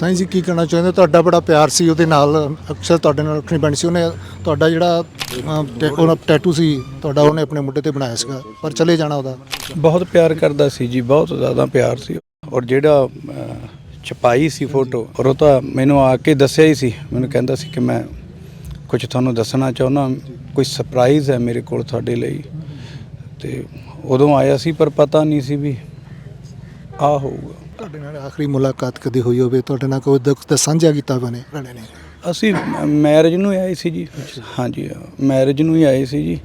ਸਾਈਂ ਜੀ ਕੀ ਕਹਿਣਾ ਚਾਹੁੰਦੇ ਤੁਹਾਡਾ ਬੜਾ ਪਿਆਰ ਸੀ ਉਹਦੇ ਨਾਲ ਅਕਸਰ ਤੁਹਾਡੇ ਨਾਲ ਰੱਖਣੀ ਪੈਣੀ ਸੀ। ਉਹਨੇ ਤੁਹਾਡਾ ਜਿਹੜਾ ਅਹ, ਟੈ- ਉਹਦਾ ਟੈਟੂ ਸੀ ਤੁਹਾਡਾ ਉਹਨੇ ਆਪਣੇ ਮੁੰਡੇ ਤੇ ਬਣਾਇਆ ਸੀਗਾ। ਪਰ ਚਲੇ ਜਾਣਾ ਉਹਦਾ। ਬਹੁਤ ਪਿਆਰ ਕਰਦਾ ਸੀ ਜੀ ਬਹੁਤ ਜ਼ਿਆਦਾ ਪਿਆਰ ਸੀ। ਔਰ ਜਿਹੜਾ ਅਹ, ਛਪਾਈ ਸੀ ਫੋਟੋ ਔਰ ਉਹ ਤਾਂ ਮੈਨੂੰ ਆ ਕੇ ਦੱਸਿਆ ਹੀ ਸੀ। ਮੈਨੂੰ ਕਹਿੰਦਾ ਸੀ ਕਿ ਮੈਂ ਕੁਝ ਤੁਹਾਨੂੰ ਦੱਸਣਾ ਚਾਹੁੰਦਾ ਕੋਈ ਸਰਪ੍ਰਾਈਜ਼ ਹੈ ਮੇਰੇ ਕੋਲ ਤੁਹਾਡੇ ਲਈ। ਤੇ ਉਦੋਂ ਆਇਆ ਸੀ ਪਰ ਪਤਾ ਨਹੀਂ ਸੀ ਵੀ ਆ ਹੋਊਗਾ। ਤੁਹਾਡੇ ਨਾਲ ਆਖਰੀ ਮੁਲਾਕਾਤ ਕਦੀ ਹੋਈ ਹੋਵੇ ਤੁਹਾਡੇ ਨਾਲ ਕੋਈ ਦੁੱਖ ਦਾ ਸਾਂਝਾ ਕੀਤਾ ਬਣੇ ਰਣੇ ਨੇ? ਅਸੀਂ ਮੈਰਿਜ ਨੂੰ ਆਏ ਸੀ ਜੀ। ਹਾਂਜੀ ਮੈਰਿਜ ਨੂੰ ਹੀ ਆਏ ਸੀ ਜੀ।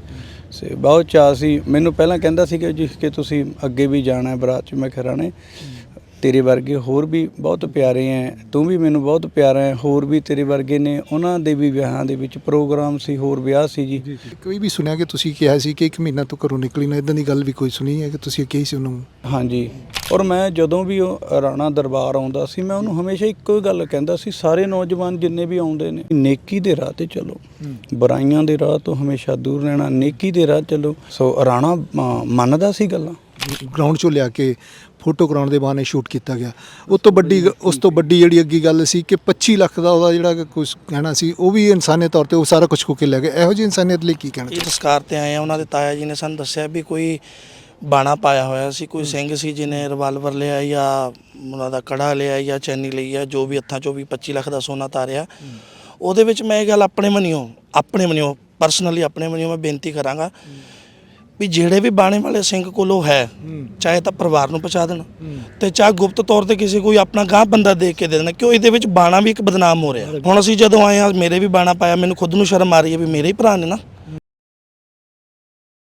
ਸੇ ਬਹੁਤ ਚਾਅ ਸੀ। ਮੈਨੂੰ ਪਹਿਲਾਂ ਕਹਿੰਦਾ ਸੀ ਕਿ ਜੀ ਕਿ ਤੁਸੀਂ ਅੱਗੇ ਵੀ ਜਾਣਾ ਹੈ ਬਰਾਤ ਚ। ਮੈਂ ਕਿਹਾ ਰਾਣੇ ਤੇਰੇ ਵਰਗੇ ਹੋਰ ਵੀ ਬਹੁਤ ਪਿਆਰੇ ਐ। ਤੂੰ ਵੀ ਮੈਨੂੰ ਬਹੁਤ ਪਿਆਰਾ ਹੈ ਹੋਰ ਵੀ ਤੇਰੇ ਵਰਗੇ ਨੇ। ਉਹਨਾਂ ਦੇ ਵੀ ਵਿਆਹਾਂ ਦੇ ਵਿੱਚ ਪ੍ਰੋਗਰਾਮ ਸੀ ਹੋਰ ਵਿਆਹ ਸੀ ਜੀ। ਕੋਈ ਵੀ ਸੁਣਿਆ ਕਿ ਤੁਸੀਂ ਕਿਹਾ ਸੀ ਕਿ ਇੱਕ ਮਹੀਨਾ ਤੋਂ ਘਰੋਂ ਨਿਕਲੀ ਨਾ ਇਦਾਂ ਦੀ ਗੱਲ ਵੀ ਕੋਈ ਸੁਣੀ ਹੈ ਕਿ ਤੁਸੀਂ ਕਹੀ ਸੀ ਉਹਨੂੰ? ਹਾਂਜੀ। ਔਰ ਮੈਂ ਜਦੋਂ ਵੀ ਉਹ ਰਾਣਾ ਦਰਬਾਰ ਆਉਂਦਾ ਸੀ ਮੈਂ ਉਹਨੂੰ ਹਮੇਸ਼ਾ ਇੱਕੋ ਹੀ ਗੱਲ ਕਹਿੰਦਾ ਸੀ ਸਾਰੇ ਨੌਜਵਾਨ ਜਿੰਨੇ ਵੀ ਆਉਂਦੇ ਨੇ ਨੇਕੀ ਦੇ ਰਾਹ ਤੇ ਚੱਲੋ। ਬੁਰਾਈਆਂ ਦੇ ਰਾਹ ਤੋਂ ਹਮੇਸ਼ਾ ਦੂਰ ਰਹਿਣਾ ਨੇਕੀ ਦੇ ਰਾਹ ਚੱਲੋ। ਸੋ ਰਾਣਾ ਮੰਨਦਾ ਸੀ ਗੱਲਾਂ। ਗਰਾਊਂਡ ਚੋਂ ਲਿਆ ਕੇ ਫੋਟੋ ਕਰਾਉਣ ਦੇ ਬਹਾਨੇ ਸ਼ੂਟ ਕੀਤਾ ਗਿਆ। ਉਸ ਤੋਂ ਵੱਡੀ ਗ- ਉਸ ਤੋਂ ਵੱਡੀ ਜਿਹੜੀ ਅੱਗੀ ਗੱਲ ਸੀ ਕਿ 25 ਲੱਖ ਦਾ ਉਹਦਾ ਜਿਹੜਾ ਕੁਝ ਕਹਿਣਾ ਸੀ ਉਹ ਵੀ ਇਨਸਾਨੀਅਤ ਤੌਰ ਤੇ ਉਹ ਸਾਰਾ ਕੁਝ ਖੋ ਕੇ ਲੈ ਗਏ। ਇਹੋ ਜਿਹੀ ਇਨਸਾਨੀਅਤ ਲਈ ਕੀ ਕਹਿਣਾ ਇਹ ਸੰਸਕਾਰ ਤੇ ਆਏ ਆ ਉਹਨਾਂ ਦੇ ਤਾਇਆ ਜੀ ਨੇ ਸਾਨੂੰ ਦੱਸਿਆ ਵੀ ਕੋਈ ਬਾਣਾ ਪਾਇਆ ਹੋਇਆ ਸੀ, ਕੋਈ ਸਿੰਘ ਸੀ ਜਿਹਨੇ ਰਿਵਾਲਵਰ ਲਿਆ ਜਾਂ ਉਹਨਾਂ ਦਾ ਕੜਾ ਲਿਆ ਜਾਂ ਚੈਨੀ ਲਈ ਆ ਜੋ ਵੀ ਹੱਥਾਂ ਚੋਂ ਵੀ 25 ਲੱਖ ਦਾ ਸੋਨਾ ਤਾਰਿਆ, ਉਹਦੇ ਵਿੱਚ ਮੈਂ ਇਹ ਗੱਲ ਆਪਣੇ ਮਨਿਓ ਆਪਣੇ ਮਨਿਓ ਪਰਸਨਲੀ ਆਪਣੇ ਮਨਿਓ ਮੈਂ ਬੇਨਤੀ ਕਰਾਂਗਾ ਵੀ ਜਿਹੜੇ ਵੀ ਬਾਣੇ ਵਾਲੇ ਸਿੰਘ ਕੋਲੋਂ ਹੈ, ਚਾਹੇ ਤਾਂ ਪਰਿਵਾਰ ਨੂੰ ਪਹੁੰਚਾ ਦੇਣ ਤੇ ਚਾਹੇ ਗੁਪਤ ਤੌਰ ਤੇ ਕਿਸੇ ਕੋਈ ਆਪਣਾ ਗਾਹ ਬੰਦਾ ਦੇਖ ਕੇ ਦੇ ਦੇਣਾ, ਕਿਉਂ ਇਹਦੇ ਵਿੱਚ ਬਾਣਾ ਵੀ ਇੱਕ ਬਦਨਾਮ ਹੋ ਰਿਹਾ। ਹੁਣ ਅਸੀਂ ਜਦੋਂ ਆਏ ਆ ਮੇਰੇ ਵੀ ਬਾਣਾ ਪਾਇਆ, ਮੈਨੂੰ ਖੁਦ ਨੂੰ ਸ਼ਰਮ ਆ ਰਹੀ ਹੈ ਵੀ ਮੇਰੇ ਹੀ ਭਰਾ ਨੇ ਨਾ।